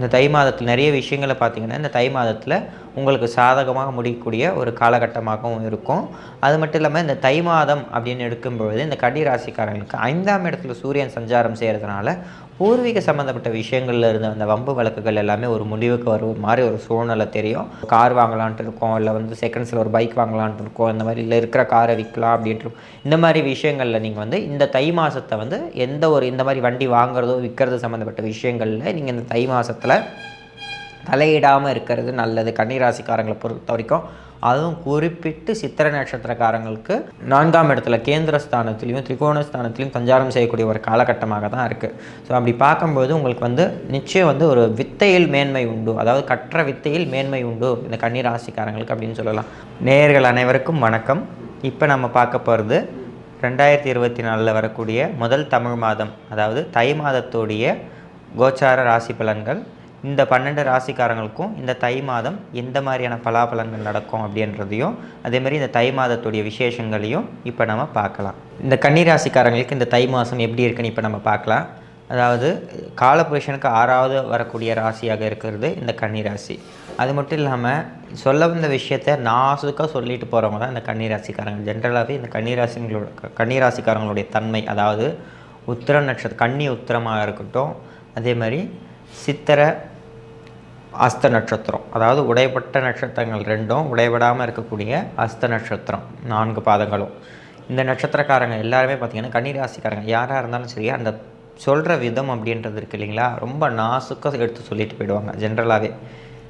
இந்த தை மாதத்தில் நிறைய விஷயங்களை பார்த்திங்கன்னா இந்த தை மாதத்தில் உங்களுக்கு சாதகமாக முடியக்கூடிய ஒரு காலகட்டமாகவும் இருக்கும். அது மட்டும் இல்லாமல் இந்த தை மாதம் அப்படின்னு எடுக்கும்பொழுது இந்த கடி ராசிக்காரங்களுக்கு ஐந்தாம் இடத்துல சூரியன் சஞ்சாரம் செய்கிறதுனால பூர்வீக சம்மந்தப்பட்ட விஷயங்கள்ல இருந்த அந்த வம்பு வழக்குகள் எல்லாமே ஒரு முடிவுக்கு வரும் மாதிரி ஒரு சூழ்நிலை தெரியும் கார் வாங்கலான்ட்டு இருக்கோம் இல்லை வந்து செகண்ட்ஸில் ஒரு பைக் வாங்கலான்ட்டு இருக்கோம் இந்த மாதிரி இல்லை இருக்கிற காரை விற்கலாம் அப்படின்ட்டு இருக்கும். இந்த மாதிரி விஷயங்களில் நீங்கள் வந்து இந்த தை மாதத்தை வந்து எந்த ஒரு இந்த மாதிரி வண்டி வாங்குறதோ விற்கிறது சம்மந்தப்பட்ட விஷயங்களில் நீங்கள் இந்த தை மாதத்தில் தலையிடாமல் இருக்கிறது நல்லது கன்னிராசிக்காரங்களை பொறுத்த வரைக்கும் அதுவும் குறிப்பிட்டு சித்திர நட்சத்திரக்காரங்களுக்கு நான்காம் இடத்துல கேந்திர ஸ்தானத்துலேயும் திரிகோண ஸ்தானத்திலையும் சஞ்சாரம் செய்யக்கூடிய ஒரு காலகட்டமாக தான் இருக்குது ஸோ அப்படி பார்க்கும்போது உங்களுக்கு வந்து நிச்சயம் வந்து ஒரு வித்தையில் மேன்மை உண்டு. அதாவது கற்ற வித்தையில் மேன்மை உண்டு இந்த கன்னிராசிக்காரங்களுக்கு அப்படின்னு சொல்லலாம். நேயர்கள் அனைவருக்கும் வணக்கம். இப்போ நம்ம பார்க்க போகிறது ரெண்டாயிரத்தி இருபத்தி நாலில் வரக்கூடிய முதல் தமிழ் மாதம் அதாவது தை மாதத்தோடைய கோச்சார ராசி பலன்கள். இந்த பன்னெண்டு ராசிக்காரங்களுக்கும் இந்த தை மாதம் எந்த மாதிரியான பலாபலன்கள் நடக்கும் அப்படின்றதையும் அதேமாதிரி இந்த தை மாதத்துடைய விசேஷங்களையும் இப்போ நம்ம பார்க்கலாம். இந்த கன்னி ராசிக்காரங்களுக்கு இந்த தை மாதம் எப்படி இருக்குன்னு இப்போ நம்ம பார்க்கலாம். அதாவது காலபுருஷனுக்கு ஆறாவது வரக்கூடிய ராசியாக இருக்கிறது இந்த கன்னி ராசி. அது மட்டும் இல்லாமல் சொல்ல வந்த விஷயத்த நாசுக்காக சொல்லிட்டு போகிறவங்க தான் இந்த கன்னி ராசிக்காரங்க. ஜென்ரலாகவே இந்த கன்னி ராசிங்களோட கன்னி ராசிக்காரங்களுடைய தன்மை அதாவது உத்திர நட்சத்திரம் கன்னி உத்திரமாக இருக்கட்டும் அதே மாதிரி சித்திர அஸ்த நட்சத்திரம். அதாவது உடைப்பட்ட நட்சத்திரங்கள் ரெண்டும் உடைபடாமல் இருக்கக்கூடிய அஸ்த நட்சத்திரம். நான்கு பாதங்களும். இந்த நட்சத்திரக்காரங்க எல்லாருமே பார்த்திங்கன்னா கன்னிராசிக்காரங்க. யாராக இருந்தாலும் சரி அந்த சொல்கிற விதம் அப்படின்றது இருக்கு இல்லைங்களா? ரொம்ப நாசுக்காக எடுத்து சொல்லிட்டு போயிடுவாங்க ஜென்ரலாகவே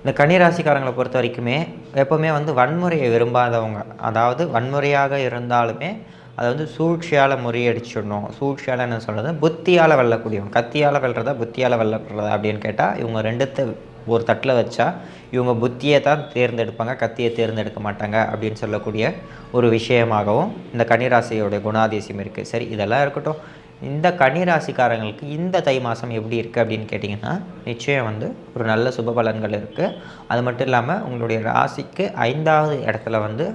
இந்த கன்னிராசிக்காரங்களை பொறுத்த வரைக்குமே எப்போவுமே வந்து வன்முறையை விரும்பாதவங்க. அதாவது வன்முறையாக இருந்தாலுமே அதை வந்து சூழ்ச்சியால் முறியடிச்சிடணும். சூழ்ச்சியால் என்ன சொல்கிறது புத்தியால் வெல்லக்கூடியவங்க. கத்தியால் வெல்றதா புத்தியால் வெல்லப்படுறதா அப்படின்னு கேட்டால் இவங்க ரெண்டுத்தை ஒரு தட்டில் வச்சா இவங்க புத்தியை தான் தேர்ந்தெடுப்பாங்க கத்தியை தேர்ந்தெடுக்க மாட்டாங்க அப்படின்னு சொல்லக்கூடிய ஒரு விஷயமாகவும் இந்த கன்னிராசியோடைய குணாதிசயம் இருக்குது சரி இதெல்லாம் இருக்கட்டும். இந்த கன்னிராசிக்காரங்களுக்கு இந்த தை மாதம் எப்படி இருக்குது அப்படின்னு கேட்டிங்கன்னா நிச்சயம் வந்து ஒரு நல்ல சுப பலன்கள் இருக்குது அது மட்டும் இல்லாமல் உங்களுடைய ராசிக்கு ஐந்தாவது இடத்துல வந்து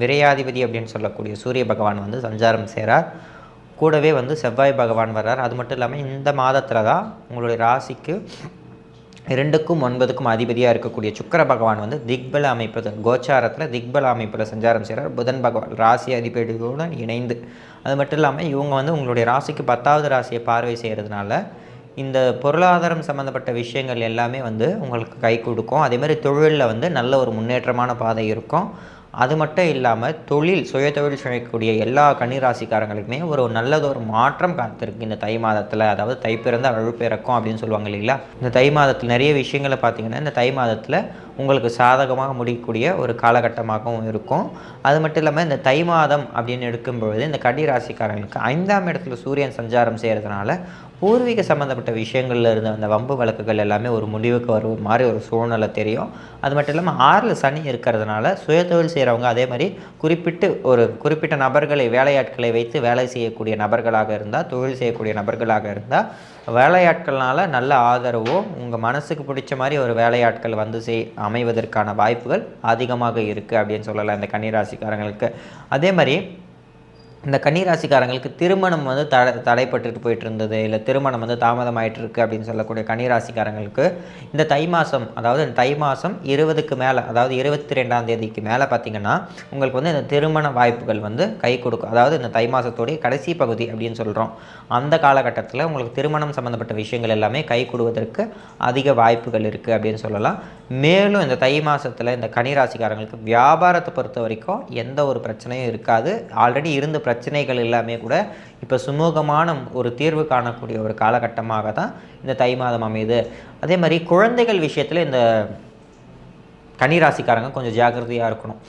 விரையாதிபதி அப்படின்னு சொல்லக்கூடிய சூரிய பகவான் வந்து சஞ்சாரம் செய்கிறார் கூடவே வந்து செவ்வாய் பகவான் வர்றார். அது மட்டும் இல்லாமல் இந்த மாதத்தில் தான் உங்களுடைய ராசிக்கு இரண்டுக்கும் ஒன்பதுக்கும் அதிபதியாக இருக்கக்கூடிய சுக்கர பகவான் வந்து திக்பல அமைப்பு கோச்சாரத்தில் திக்பல அமைப்பில் சஞ்சாரம் செய்கிறார் புதன் பகவான் ராசி அதிபதியுடன் இணைந்து. அது மட்டும் இல்லாமல் இவங்க வந்து உங்களுடைய ராசிக்கு பத்தாவது ராசியை பார்வை செய்கிறதுனால இந்த பொருளாதாரம் சம்மந்தப்பட்ட விஷயங்கள் எல்லாமே வந்து உங்களுக்கு கை கொடுக்கும். அதே மாதிரி தொழிலில் வந்து நல்ல ஒரு முன்னேற்றமான பாதை இருக்கும். அது மட்டும் இல்லாமல் தொழில் சுய தொழில் செய்யக்கூடிய எல்லா கன்னிராசிக்காரங்களுக்குமே ஒரு நல்லதொரு மாற்றம் காத்திருக்கு இந்த தை மாதத்தில் அதாவது தை பிறந்த அழுப்பிறக்கும் அப்படின்னு சொல்லுவாங்க இல்லைங்களா? இந்த தை மாதத்தில் நிறைய விஷயங்களை பார்த்தீங்கன்னா இந்த தை மாதத்தில் உங்களுக்கு சாதகமாக முடியக்கூடிய ஒரு காலகட்டமாகவும் இருக்கும். அது மட்டும் இல்லாமல் இந்த தை மாதம் அப்படின்னு எடுக்கும்பொழுது இந்த கன்னிராசிக்காரங்களுக்கு ஐந்தாம் இடத்துல சூரியன் சஞ்சாரம் செய்கிறதுனால பூர்வீக சம்மந்தப்பட்ட விஷயங்களில் இருந்த அந்த வம்பு வழக்குகள் எல்லாமே ஒரு முடிவுக்கு வரும் மாதிரி ஒரு சூழ்நிலை தெரியும். அது மட்டும் இல்லாமல் ஆறில் சனி இருக்கிறதுனால சுயதொழில் செய்கிறவங்க அதே மாதிரி குறிப்பிட்டு ஒரு குறிப்பிட்ட நபர்களை வேலையாட்களை வைத்து வேலை செய்யக்கூடிய நபர்களாக இருந்தால் தொழில் செய்யக்கூடிய நபர்களாக இருந்தால் வேலையாட்கள்னால நல்ல ஆதரவும் உங்கள் மனசுக்கு பிடிச்ச மாதிரி ஒரு வேலையாட்கள் வந்து செய் அமைவதற்கான வாய்ப்புகள் அதிகமாக இருக்குது அப்படின்னு சொல்லலாம் இந்த கன்னிராசிக்காரங்களுக்கு. அதே மாதிரி இந்த கன்னிராசிக்காரங்களுக்கு திருமணம் வந்து தடை தடைப்பட்டுட்டு போயிட்டு இருந்தது இல்லை திருமணம் வந்து தாமதமாயிட்டு இருக்கு அப்படின்னு சொல்லக்கூடிய கன்னிராசிக்காரங்களுக்கு இந்த தை மாதம் அதாவது இந்த தை மாதம் இருபதுக்கு மேலே அதாவது இருபத்தி ரெண்டாம் தேதிக்கு மேலே பார்த்தீங்கன்னா உங்களுக்கு வந்து இந்த திருமண வாய்ப்புகள் வந்து கை கொடுக்கும். அதாவது இந்த தை மாதத்துடைய கடைசி பகுதி அப்படின்னு சொல்கிறோம் அந்த காலகட்டத்தில் உங்களுக்கு திருமணம் சம்மந்தப்பட்ட விஷயங்கள் எல்லாமே கை கொடுவதற்கு அதிக வாய்ப்புகள் இருக்குது அப்படின்னு சொல்லலாம். மேலும் இந்த தை மாதத்தில் இந்த கன்னிராசிக்காரங்களுக்கு வியாபாரத்தை பொறுத்த வரைக்கும் எந்த ஒரு பிரச்சனையும் இருக்காது. ஆல்ரெடி இருந்து பிரச்சனைகள் எல்லாமே கூட இப்போ சுமூகமான ஒரு தீர்வு காணக்கூடிய ஒரு காலகட்டமாக தான் இந்த தை மாதம் அமையுது. அதே மாதிரி குழந்தைகள் விஷயத்தில் இந்த கன்னிராசிக்காரங்க கொஞ்சம் ஜாக்கிரதையாக இருக்கணும்.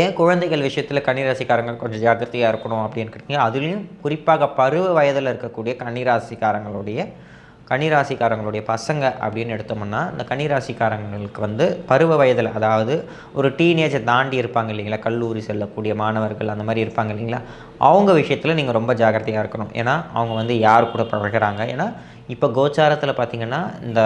ஏன் குழந்தைகள் விஷயத்தில் கன்னிராசிக்காரங்க கொஞ்சம் ஜாக்கிரதையாக இருக்கணும் அப்படின்னு கேட்டிங்க அதுலேயும் குறிப்பாக பருவ வயதில் இருக்கக்கூடிய கன்னிராசிக்காரங்களுடைய கன்னிராசிக்காரங்களுடைய பசங்க அப்படின்னு எடுத்தோம்னா இந்த கன்னிராசிக்காரங்களுக்கு வந்து பருவ வயதில் அதாவது ஒரு டீனேஜை தாண்டி இருப்பாங்க இல்லைங்களா? கல்லூரி செல்லக்கூடிய மாணவர்கள் அந்த மாதிரி இருப்பாங்க இல்லைங்களா? அவங்க விஷயத்தில் நீங்கள் ரொம்ப ஜாக்கிரதையாக இருக்கணும். ஏன்னா அவங்க வந்து யார் கூட பழகுறாங்க? ஏன்னா இப்போ கோச்சாரத்தில் பார்த்தீங்கன்னா இந்த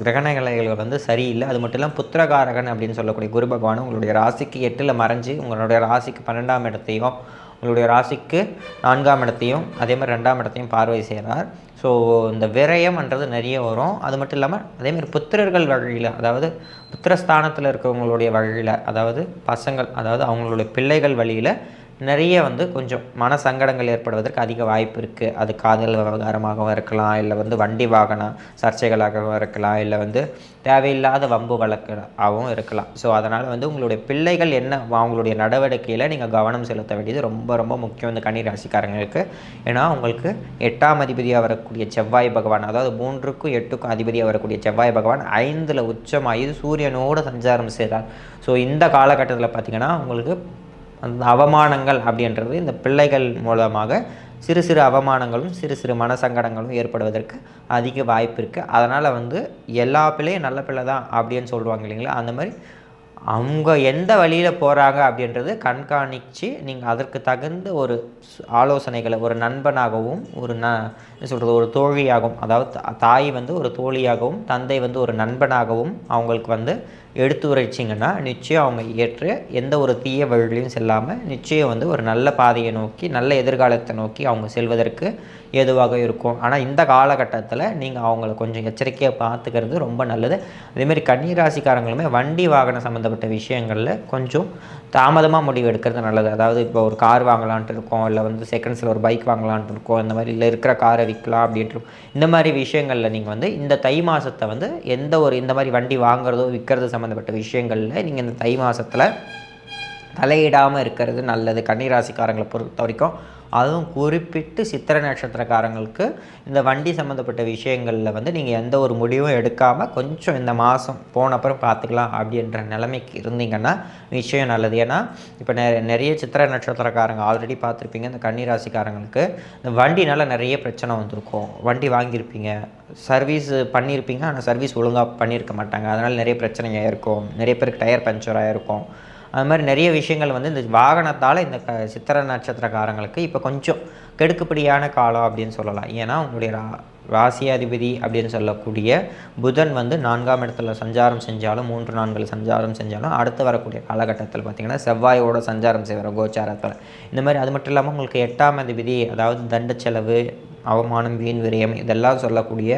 கிரகணகலைகள் வந்து சரியில்லை. அது மட்டும் இல்லாமல் புத்திரகாரகன் அப்படின்னு சொல்லக்கூடிய குரு பகவான் உங்களுடைய ராசிக்கு எட்டில் மறைஞ்சு உங்களுடைய ராசிக்கு பன்னெண்டாம் இடத்தையும் உங்களுடைய ராசிக்கு நான்காம் இடத்தையும் அதே மாதிரி ரெண்டாம் இடத்தையும் பார்வை செய்கிறார் ஸோ இந்த விரயம்ன்றது நிறைய வரும். அது மட்டும் இல்லாமல் அதேமாதிரி புத்திரர்கள் வழியில் அதாவது புத்திரஸ்தானத்தில் இருக்கிறவங்களுடைய வழியில் அதாவது பசங்கள் அதாவது அவங்களுடைய பிள்ளைகள் வழியில் நிறைய வந்து கொஞ்சம் மன சங்கடங்கள் ஏற்படுவதற்கு அதிக வாய்ப்பு இருக்குது அது காதல் விவகாரமாகவும் இருக்கலாம் இல்லை வந்து வண்டி வாகனம் சர்ச்சைகளாகவும் இருக்கலாம் இல்லை வந்து தேவையில்லாத வம்பு வழக்காகவும் இருக்கலாம். ஸோ அதனால் வந்து உங்களுடைய பிள்ளைகள் என்ன அவங்களுடைய நடவடிக்கையில் நீங்கள் கவனம் செலுத்த வேண்டியது ரொம்ப ரொம்ப முக்கியம் இந்த கன்னி ராசிக்காரங்களுக்கு. ஏன்னா உங்களுக்கு எட்டாம் அதிபதியாக வரக்கூடிய செவ்வாய் பகவான் அதாவது மூன்றுக்கும் எட்டுக்கும் அதிபதியாக வரக்கூடிய செவ்வாய் பகவான் ஐந்தில் உச்சமாகி சூரியனோடு சஞ்சாரம் செய்கிறார் ஸோ இந்த காலகட்டத்தில் பார்த்திங்கன்னா உங்களுக்கு அந்த அவமானங்கள் அப்படின்றது இந்த பிள்ளைகள் மூலமாக சிறு சிறு அவமானங்களும் சிறு சிறு மனசங்கடங்களும் ஏற்படுவதற்கு அதிக வாய்ப்பு இருக்குது அதனால் வந்து எல்லா பிள்ளையும் நல்ல பிள்ளை தான் அப்படின்னு சொல்லுவாங்க இல்லைங்களா? அந்த மாதிரி அவங்க எந்த வழியில் போகிறாங்க அப்படின்றது கண்காணித்து நீங்கள் அதற்கு தகுந்த ஒரு ஆலோசனைகளை ஒரு நண்பனாகவும் ஒரு ந என்ன சொல்கிறது ஒரு தோழியாகவும் அதாவது தாய் வந்து ஒரு தோழியாகவும் தந்தை வந்து ஒரு நண்பனாகவும் அவங்களுக்கு வந்து எடுத்து உரைச்சிங்கன்னா நிச்சயம் அவங்க ஏற்று எந்த ஒரு தீய வழியிலையும் செல்லாமல் நிச்சயம் வந்து ஒரு நல்ல பாதையை நோக்கி நல்ல எதிர்காலத்தை நோக்கி அவங்க செல்வதற்கு ஏதுவாக இருக்கும். ஆனால் இந்த காலகட்டத்தில் நீங்கள் அவங்கள கொஞ்சம் எச்சரிக்கையாக பார்த்துக்கிறது ரொம்ப நல்லது. அதேமாதிரி கன்னிராசிக்காரங்களுமே வண்டி வாகனம் சம்மந்தப்பட்ட விஷயங்களில் கொஞ்சம் தாமதமாக முடிவு எடுக்கிறது நல்லது. அதாவது இப்போ ஒரு கார் வாங்கலான்ட்டு இருக்கோம் இல்லை வந்து செகண்ட்ஸில் ஒரு பைக் வாங்கலான்ட்டு இருக்கோம் இந்த மாதிரி இல்லை இருக்கிற காரை விற்கலாம் அப்படின்ட்டு இந்த மாதிரி விஷயங்களில் நீங்கள் வந்து இந்த தை மாதத்தை வந்து எந்த ஒரு இந்த மாதிரி வண்டி வாங்குறதோ விற்கிறது சம்மந்தப்பட்ட விஷயங்களில் நீங்கள் இந்த தை மாதத்தில் தலையிடாமல் இருக்கிறது நல்லது. கன்னிராசிக்காரங்களை பொறுத்த வரைக்கும் அதுவும் குறிப்பிட்டு சித்திர நட்சத்திரக்காரங்களுக்கு இந்த வண்டி சம்மந்தப்பட்ட விஷயங்களில் வந்து நீங்கள் எந்த ஒரு முடிவும் எடுக்காமல் கொஞ்சம் இந்த மாதம் போன அப்புறம் பார்த்துக்கலாம் அப்படின்ற நிலைமைக்கு இருந்தீங்கன்னா விஷயம் நல்லது. ஏன்னா இப்போ நெ நிறைய சித்திர நட்சத்திரக்காரங்க ஆல்ரெடி பார்த்துருப்பீங்க இந்த கன்னிராசிக்காரங்களுக்கு இந்த வண்டினால் நிறைய பிரச்சனை வந்திருக்கும். வண்டி வாங்கியிருப்பீங்க. சர்வீஸ் பண்ணியிருப்பீங்க. ஆனால் சர்வீஸ் ஒழுங்காக பண்ணியிருக்க மாட்டாங்க. அதனால் நிறைய பிரச்சனையாக இருக்கும். நிறைய பேருக்கு டயர் பஞ்சர் ஆகிருக்கும் அது மாதிரி நிறைய விஷயங்கள் வந்து இந்த வாகனத்தால் இந்த க சித்திர நட்சத்திரக்காரங்களுக்கு இப்போ கொஞ்சம் கெடுக்குப்படியான காலம் அப்படின்னு சொல்லலாம். ஏன்னா உங்களுடைய ரா ராசியாதிபதி அப்படின்னு சொல்லக்கூடிய புதன் வந்து நான்காம் இடத்துல சஞ்சாரம் செஞ்சாலும் மூன்று நான்கள் சஞ்சாரம் செஞ்சாலும் அடுத்து வரக்கூடிய காலகட்டத்தில் பார்த்திங்கன்னா செவ்வாயோட சஞ்சாரம் செய்கிற கோச்சாரத்தில். இந்த மாதிரி அது மட்டும் இல்லாமல் உங்களுக்கு எட்டாம் அதிபதி அதாவது தண்ட செலவு அவமானம் வீண் விரயம் இதெல்லாம் சொல்லக்கூடிய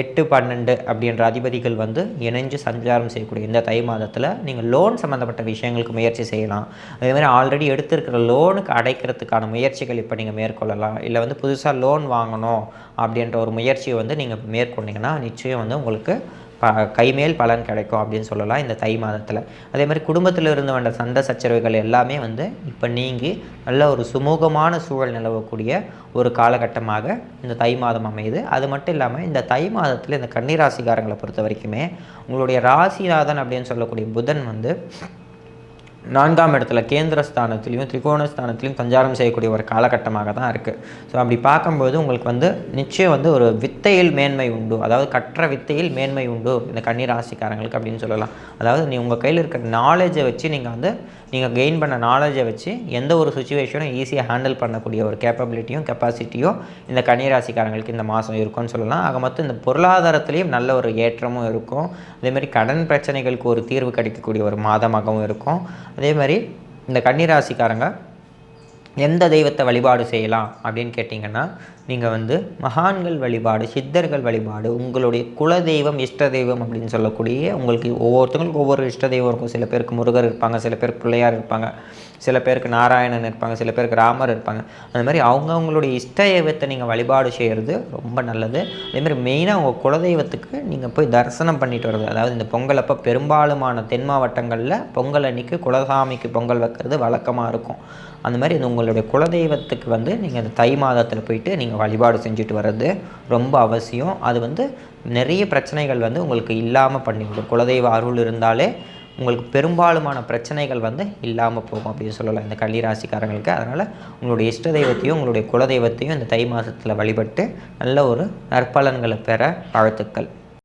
எட்டு பன்னெண்டு அப்படின்ற அதிபதிகள் வந்து இணைஞ்சு சஞ்சாரம் செய்யக்கூடிய இந்த தை மாதத்தில் நீங்கள் லோன் சம்மந்தப்பட்ட விஷயங்களுக்கு முயற்சி செய்யலாம். அதேமாதிரி ஆல்ரெடி எடுத்திருக்கிற லோனுக்கு அடைக்கிறதுக்கான முயற்சிகள் இப்போ நீங்கள் மேற்கொள்ளலாம். இல்லை வந்து புதுசாக லோன் வாங்கணும் அப்படின்ற ஒரு முயற்சியை வந்து நீங்கள் மேற்கொண்டீங்கன்னா நிச்சயம் வந்து உங்களுக்கு ப கைமேல் பலன் கிடைக்கும் அப்படின்னு சொல்லலாம் இந்த தை மாதத்தில். அதே மாதிரி குடும்பத்தில் இருந்து வந்த சண்டை சச்சரவுகள் எல்லாமே வந்து இப்போ நீங்கி நல்ல ஒரு சுமூகமான சூழல் நிலவக்கூடிய ஒரு காலகட்டமாக இந்த தை மாதம் அமையுது. அது மட்டும் இல்லாமல் இந்த தை மாதத்தில் இந்த கன்னிராசிக்காரங்களை பொறுத்த வரைக்குமே உங்களுடைய ராசிநாதன் அப்படின்னு சொல்லக்கூடிய புதன் வந்து நான்காம் இடத்துல கேந்திர ஸ்தானத்துலேயும் திரிகோணஸ்தானத்துலேயும் சஞ்சாரம் செய்யக்கூடிய ஒரு காலகட்டமாக தான் இருக்குது ஸோ அப்படி பார்க்கும்போது உங்களுக்கு வந்து நிச்சயம் வந்து ஒரு வித்தையில் மேன்மை உண்டு. அதாவது கற்ற வித்தையில் மேன்மை உண்டு இந்த கண்ணீர் ராசிக்காரங்களுக்கு அப்படின்னு சொல்லலாம். அதாவது நீ உங்கள் கையில் இருக்கிற நாலேஜை வச்சு நீங்கள் வந்து நீங்கள் கெயின் பண்ண நாலேஜை வச்சு எந்த ஒரு சுச்சுவேஷனும் ஈஸியாக ஹேண்டில் பண்ணக்கூடிய ஒரு கேப்பபிலிட்டியும் கெப்பாசிட்டியும் இந்த கன்னிராசிக்காரங்களுக்கு இந்த மாதம் இருக்கும்னு சொல்லலாம். ஆக மொத்தம் இந்த பொருளாதாரத்துலேயும் நல்ல ஒரு ஏற்றமும் இருக்கும். அதேமாதிரி கடன் பிரச்சனைகளுக்கு ஒரு தீர்வு கிடைக்கக்கூடிய ஒரு மாதமாகவும் இருக்கும். அதே மாதிரி இந்த கன்னிராசிக்காரங்க எந்த தெய்வத்தை வழிபாடு செய்யலாம் அப்படின்னு கேட்டிங்கன்னா நீங்கள் வந்து மகான்கள் வழிபாடு சித்தர்கள் வழிபாடு உங்களுடைய குல தெய்வம் இஷ்ட தெய்வம் அப்படின்னு சொல்லக்கூடிய உங்களுக்கு ஒவ்வொருத்தங்களுக்கும் ஒவ்வொரு இஷ்ட தெய்வம் இருக்கும். சில பேருக்கு முருகர் இருப்பாங்க சில பேருக்கு பிள்ளையார் இருப்பாங்க. சில பேருக்கு நாராயணன் இருப்பாங்க சில பேருக்கு ராமர் இருப்பாங்க. அந்த மாதிரி அவங்கவுங்களுடைய இஷ்ட தெய்வத்தை நீங்கள் வழிபாடு செய்கிறது ரொம்ப நல்லது. அதேமாதிரி மெயினாக உங்கள் குலதெய்வத்துக்கு நீங்கள் போய் தரிசனம் பண்ணிட்டு வர்றது. அதாவது இந்த பொங்கல் அப்போ பெரும்பாலுமான தென் மாவட்டங்களில் பொங்கல் அன்னைக்கு குலசாமிக்கு பொங்கல் வைக்கிறது வழக்கமாக இருக்கும். அந்த மாதிரி இந்த உங்களுடைய குலதெய்வத்துக்கு வந்து நீங்கள் அந்த தை மாதத்தில் போயிட்டு நீங்கள் வழிபாடு செஞ்சுட்டு வர்றது ரொம்ப அவசியம். அது வந்து நிறைய பிரச்சனைகள் வந்து உங்களுக்கு இல்லாமல் பண்ணிவிடும். குலதெய்வ அருள் இருந்தாலே உங்களுக்கு பெரும்பாலுமான பிரச்சனைகள் வந்து இல்லாமல் போகும் அப்படின்னு சொல்லலாம். இந்த கள்ளிராசிக்காரங்களுக்கு அதனால் உங்களுடைய இஷ்ட தெய்வத்தையும் உங்களுடைய குலதெய்வத்தையும் இந்த தை மாதத்தில் வழிபட்டு நல்ல ஒரு நற்பலன்களை பெற வாழ்த்துக்கள்.